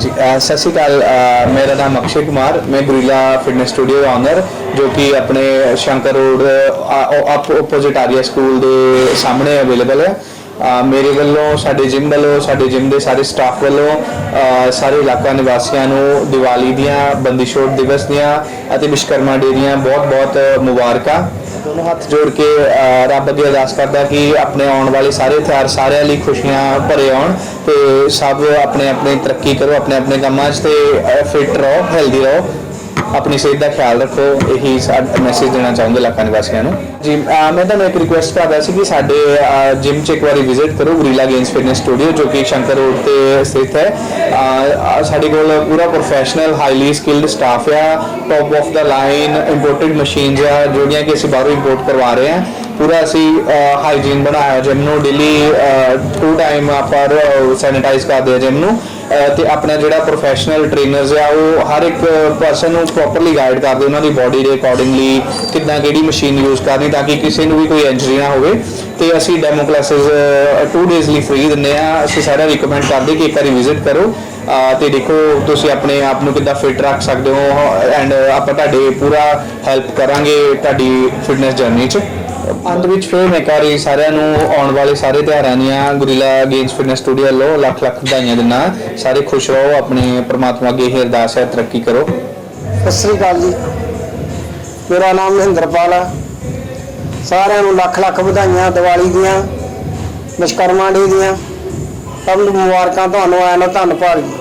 ਜੀ ਸਤਿ ਸ਼੍ਰੀ ਅਕਾਲ ਮੇਰਾ ਨਾਮ ਅਕਸ਼ੇ ਕੁਮਾਰ, ਮੈਂ ਗੁਰੀਲਾ ਫਿਟਨੈਸ ਸਟੂਡੀਓ ਦਾ ਓਨਰ ਜੋ ਕਿ ਆਪਣੇ Shankar road up opposite Arya school ਦੇ ਸਾਹਮਣੇ ਅਵੇਲੇਬਲ ਹੈ। ਮੇਰੇ ਵੱਲੋਂ, ਸਾਡੇ ਜਿਮ ਵੱਲੋਂ, ਸਾਡੇ ਜਿਮ ਦੇ ਸਾਰੇ ਸਟਾਫ ਵੱਲੋਂ ਸਾਰੇ ਇਲਾਕਾ ਨਿਵਾਸੀਆਂ ਨੂੰ ਦੀਵਾਲੀ ਦੀਆਂ ਬੰਦੀ ਛੋੜ ਦਿਵਸ ਦੀਆਂ ਅਤੇ ਵਿਸ਼ਕਰਮਾ ਡੇ ਦੀਆਂ ਬਹੁਤ-ਬਹੁਤ ਮੁਬਾਰਕਾਂ। ਦੋਨੋਂ ਹੱਥ ਜੋੜ ਕੇ ਰੱਬ ਅੱਗੇ ਅਰਦਾਸ ਕਰਦਾ ਕਿ ਆਪਣੇ ਆਉਣ ਵਾਲੇ ਸਾਰੇ ਤਿਉਹਾਰ ਸਾਰਿਆਂ ਲਈ ਖੁਸ਼ੀਆਂ ਭਰੇ ਆਉਣ ਤੇ ਸਭ ਆਪਣੇ ਆਪਣੇ ਤਰੱਕੀ ਕਰੋ ਆਪਣੇ ਆਪਣੇ ਕੰਮਾਂ 'ਚ ਤੇ ਫਿਟ ਰਹੋ ਹੈਲਦੀ ਰਹੋ। ਆਪਣੀ ਸਿਹਤ ਦਾ ਖਿਆਲ ਰੱਖੋ, ਇਹੀ ਸਾਡਾ ਮੈਸੇਜ ਦੇਣਾ ਚਾਹੁੰਦੇ ਇਲਾਕਾ ਨਿਵਾਸੀਆਂ ਨੂੰ। ਜੀ ਮੈਂ ਤੁਹਾਨੂੰ ਇੱਕ ਰਿਕੁਐਸਟ ਕਰਦਾ ਸੀ ਕਿ ਸਾਡੇ ਜਿਮ 'ਚ ਇੱਕ ਵਾਰੀ ਵਿਜ਼ਿਟ ਕਰੋ ਗੁਰੀਲਾ ਗੇਮਸ ਫਿਟਨੈਸ ਸਟੂਡੀਓ ਜੋ ਕਿ ਸ਼ੰਕਰ ਰੋਡ ਤੇ ਸਥਿਤ ਹੈ। ਸਾਡੇ ਕੋਲ ਪੂਰਾ ਪ੍ਰੋਫੈਸ਼ਨਲ ਹਾਈਲੀ ਸਕਿਲਡ ਸਟਾਫ ਆ top of the line imported machines ਆ, ਜਿਹੜੀਆਂ ਕਿ ਅਸੀਂ ਬਾਹਰੋਂ ਇੰਪੋਰਟ ਕਰਵਾ ਰਹੇ ਹਾਂ। ਪੂਰਾ ਅਸੀਂ ਹਾਈਜੀਨ ਬਣਾਇਆ ਜਿਮ ਨੂੰ ਡੇਲੀ ਟੂ ਟਾਈਮ ਆਪਾਂ ਸੈਨੀਟਾਈਜ਼ ਕਰਦੇ ਆ ਜਿਮ ਨੂੰ ਅਹ, ਤੇ ਆਪਣਾ ਜਿਹੜਾ ਪ੍ਰੋਫੈਸ਼ਨਲ ਟ੍ਰੇਨਰਸ ਆ ਉਹ ਹਰ ਇੱਕ ਪਰਸਨ ਨੂੰ ਪ੍ਰੋਪਰਲੀ ਗਾਈਡ ਕਰਦੇ ਉਹਨਾਂ ਦੀ ਬਾਡੀ ਦੇ ਅਕੋਰਡਿੰਗਲੀ ਕਿੱਦਾਂ ਕਿਹੜੀ ਮਸ਼ੀਨ ਯੂਜ਼ ਕਰਨੀ ਤਾਂ ਕਿ ਕਿਸੇ ਨੂੰ ਵੀ ਕੋਈ ਇੰਜਰੀ ਨਾ ਹੋਵੇ। ਤੇ ਅਸੀਂ ਡੈਮੋ ਕਲਾਸਿਸ 2 ਡੇਜ਼ ਲਈ ਫ੍ਰੀ ਦਿੰਦੇ ਆ। ਅਸੀਂ ਸਾਰਾ ਰਿਕਮੈਂਡ ਕਰਦੇ ਕਿ ਇੱਕ ਵਾਰੀ ਵਿਜ਼ਿਟ ਕਰੋ। ਅਹ, ਤੇ ਦੇਖੋ ਤੁਸੀਂ ਆਪਣੇ ਆਪ ਨੂੰ ਕਿੱਦਾਂ ਫਿਟ ਰੱਖ ਸਕਦੇ ਹੋ ਐਂਡ ਆਪਾਂ ਤੁਹਾਡੇ ਪੂਰਾ ਹੈਲਪ ਕਰਾਂਗੇ ਤੁਹਾਡੀ ਫਿਟਨੈਸ ਜਰਨੀ 'ਚ। ਅੰਤ ਵਿੱਚ ਫਿਰ ਮੈਂ ਕਰੀ ਸਾਰਿਆਂ ਨੂੰ ਆਉਣ ਵਾਲੇ ਸਾਰੇ ਤਿਉਹਾਰਾਂ ਦੀਆਂ ਗੁਰੀਲਾ ਗੇਮਸ ਫਿਟਨੈਸ ਸਟੂਡੀਓ ਵੱਲੋਂ ਲੱਖ ਲੱਖ ਵਧਾਈਆਂ ਦਿੰਦਾ ਸਾਰੇ ਖੁਸ਼ ਰਹੋ, ਆਪਣੇ ਪ੍ਰਮਾਤਮਾ ਅੱਗੇ ਇਹ ਅਰਦਾਸ ਹੈ, ਤਰੱਕੀ ਕਰੋ। ਸਤਿ ਸ੍ਰੀ ਅਕਾਲ ਜੀ। ਮੇਰਾ ਨਾਮ ਮਹਿੰਦਰਪਾਲ ਆ। ਸਾਰਿਆਂ ਨੂੰ ਲੱਖ ਲੱਖ ਵਧਾਈਆਂ ਦੀਵਾਲੀ ਦੀਆਂ, ਵਿਸ਼ਕਰਮਾ ਡੇ ਦੀਆਂ। ਸਭ ਨੂੰ ਮੁਬਾਰਕਾਂ, ਤੁਹਾਨੂੰ ਆਇਆਂ ਨੂੰ ਧੰਨਵਾਦ। ਜੀ